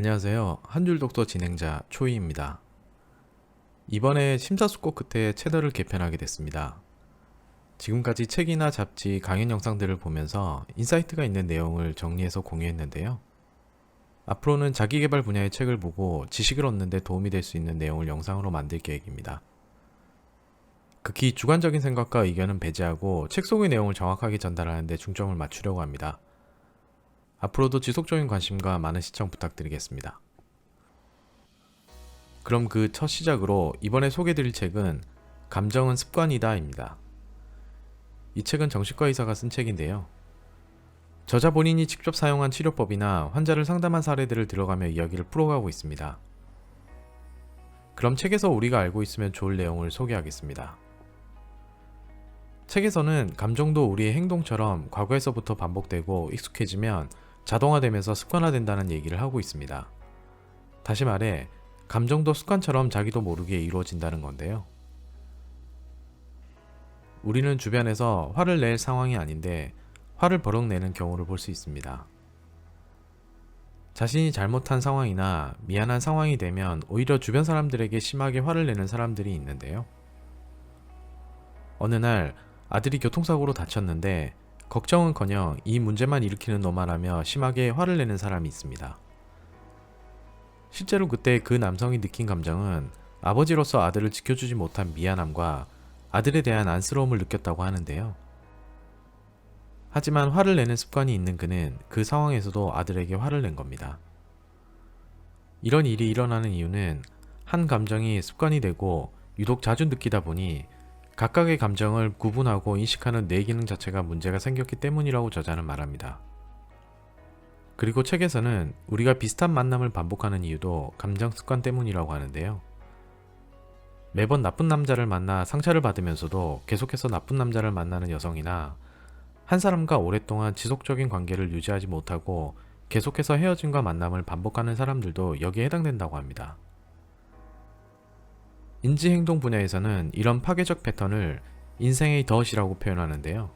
안녕하세요. 한줄 독서 진행자 초이입니다. 이번에 심사숙고 끝에 채널을 개편하게 됐습니다. 지금까지 책이나 잡지, 강연 영상들을 보면서 인사이트가 있는 내용을 정리해서 공유했는데요. 앞으로는 자기개발 분야의 책을 보고 지식을 얻는 데 도움이 될 수 있는 내용을 영상으로 만들 계획입니다. 극히 주관적인 생각과 의견은 배제하고 책 속의 내용을 정확하게 전달하는 데 중점을 맞추려고 합니다. 앞으로도 지속적인 관심과 많은 시청 부탁드리겠습니다. 그럼 그 첫 시작으로 이번에 소개드릴 책은 감정은 습관이다입니다. 이 책은 정신과 의사가 쓴 책인데요. 저자 본인이 직접 사용한 치료법이나 환자를 상담한 사례들을 들어가며 이야기를 풀어가고 있습니다. 그럼 책에서 우리가 알고 있으면 좋을 내용을 소개하겠습니다. 책에서는 감정도 우리의 행동처럼 과거에서부터 반복되고 익숙해지면 자동화되면서 습관화된다는 얘기를 하고 있습니다. 다시 말해, 감정도 습관처럼 자기도 모르게 이루어진다는 건데요. 우리는 주변에서 화를 낼 상황이 아닌데 화를 버럭 내는 경우를 볼 수 있습니다. 자신이 잘못한 상황이나 미안한 상황이 되면 오히려 주변 사람들에게 심하게 화를 내는 사람들이 있는데요. 어느 날 아들이 교통사고로 다쳤는데 걱정은커녕 이 문제만 일으키는 놈만 하며 심하게 화를 내는 사람이 있습니다. 실제로 그때 그 남성이 느낀 감정은 아버지로서 아들을 지켜주지 못한 미안함과 아들에 대한 안쓰러움을 느꼈다고 하는데요. 하지만 화를 내는 습관이 있는 그는 그 상황에서도 아들에게 화를 낸 겁니다. 이런 일이 일어나는 이유는 한 감정이 습관이 되고 유독 자주 느끼다 보니 각각의 감정을 구분하고 인식하는 뇌 기능 자체가 문제가 생겼기 때문이라고 저자는 말합니다. 그리고 책에서는 우리가 비슷한 만남을 반복하는 이유도 감정 습관 때문이라고 하는데요. 매번 나쁜 남자를 만나 상처를 받으면서도 계속해서 나쁜 남자를 만나는 여성이나 한 사람과 오랫동안 지속적인 관계를 유지하지 못하고 계속해서 헤어짐과 만남을 반복하는 사람들도 여기에 해당된다고 합니다. 인지행동 분야에서는 이런 파괴적 패턴을 인생의 덫이라고 표현하는데요.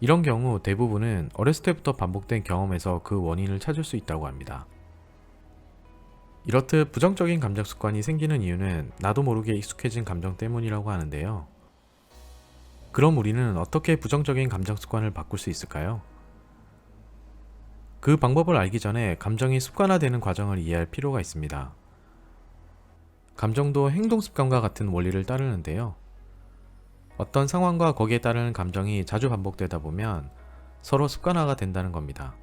이런 경우 대부분은 어렸을 때부터 반복된 경험에서 그 원인을 찾을 수 있다고 합니다. 이렇듯 부정적인 감정 습관이 생기는 이유는 나도 모르게 익숙해진 감정 때문이라고 하는데요. 그럼 우리는 어떻게 부정적인 감정 습관을 바꿀 수 있을까요? 그 방법을 알기 전에 감정이 습관화되는 과정을 이해할 필요가 있습니다. 감정도 행동 습관과 같은 원리를 따르는데요. 어떤 상황과 거기에 따르는 감정이 자주 반복되다 보면 서로 습관화가 된다는 겁니다.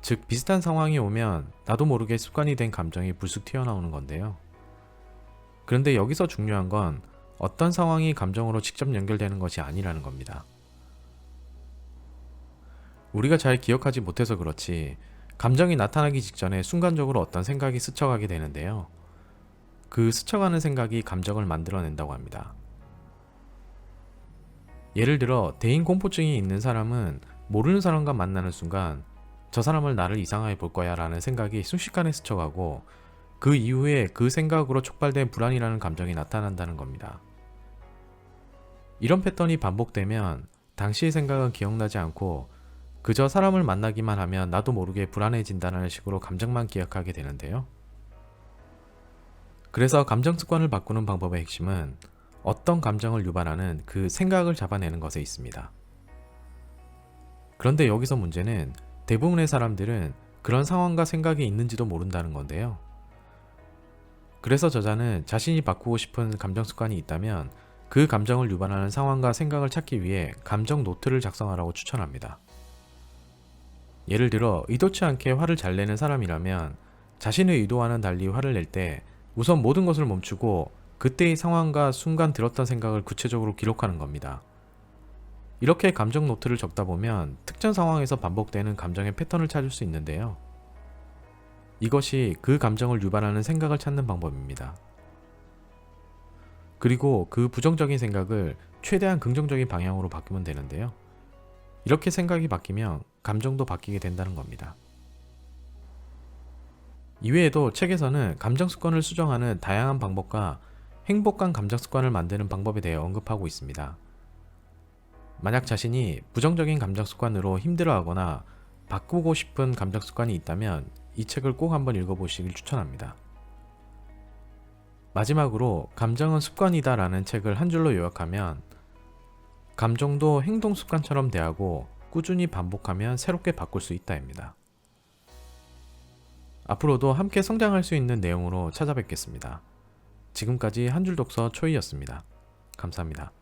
즉, 비슷한 상황이 오면 나도 모르게 습관이 된 감정이 불쑥 튀어나오는 건데요. 그런데 여기서 중요한 건 어떤 상황이 감정으로 직접 연결되는 것이 아니라는 겁니다. 우리가 잘 기억하지 못해서 그렇지, 감정이 나타나기 직전에 순간적으로 어떤 생각이 스쳐가게 되는데요. 그 스쳐가는 생각이 감정을 만들어낸다고 합니다. 예를 들어 대인 공포증이 있는 사람은 모르는 사람과 만나는 순간 저 사람을 나를 이상하게 볼 거야 라는 생각이 순식간에 스쳐가고 그 이후에 그 생각으로 촉발된 불안이라는 감정이 나타난다는 겁니다. 이런 패턴이 반복되면 당시의 생각은 기억나지 않고 그저 사람을 만나기만 하면 나도 모르게 불안해진다는 식으로 감정만 기억하게 되는데요. 그래서 감정 습관을 바꾸는 방법의 핵심은 어떤 감정을 유발하는 그 생각을 잡아내는 것에 있습니다. 그런데 여기서 문제는 대부분의 사람들은 그런 상황과 생각이 있는지도 모른다는 건데요. 그래서 저자는 자신이 바꾸고 싶은 감정 습관이 있다면 그 감정을 유발하는 상황과 생각을 찾기 위해 감정 노트를 작성하라고 추천합니다. 예를 들어 의도치 않게 화를 잘 내는 사람이라면 자신의 의도와는 달리 화를 낼 때 우선 모든 것을 멈추고 그때의 상황과 순간 들었던 생각을 구체적으로 기록하는 겁니다. 이렇게 감정 노트를 적다 보면 특정 상황에서 반복되는 감정의 패턴을 찾을 수 있는데요. 이것이 그 감정을 유발하는 생각을 찾는 방법입니다. 그리고 그 부정적인 생각을 최대한 긍정적인 방향으로 바꾸면 되는데요. 이렇게 생각이 바뀌면 감정도 바뀌게 된다는 겁니다. 이외에도 책에서는 감정 습관을 수정하는 다양한 방법과 행복한 감정 습관을 만드는 방법에 대해 언급하고 있습니다. 만약 자신이 부정적인 감정 습관으로 힘들어하거나 바꾸고 싶은 감정 습관이 있다면 이 책을 꼭 한번 읽어보시길 추천합니다. 마지막으로 감정은 습관이다 라는 책을 한 줄로 요약하면 감정도 행동 습관처럼 대하고 꾸준히 반복하면 새롭게 바꿀 수 있다입니다. 앞으로도 함께 성장할 수 있는 내용으로 찾아뵙겠습니다. 지금까지 한 줄 독서 초이였습니다. 감사합니다.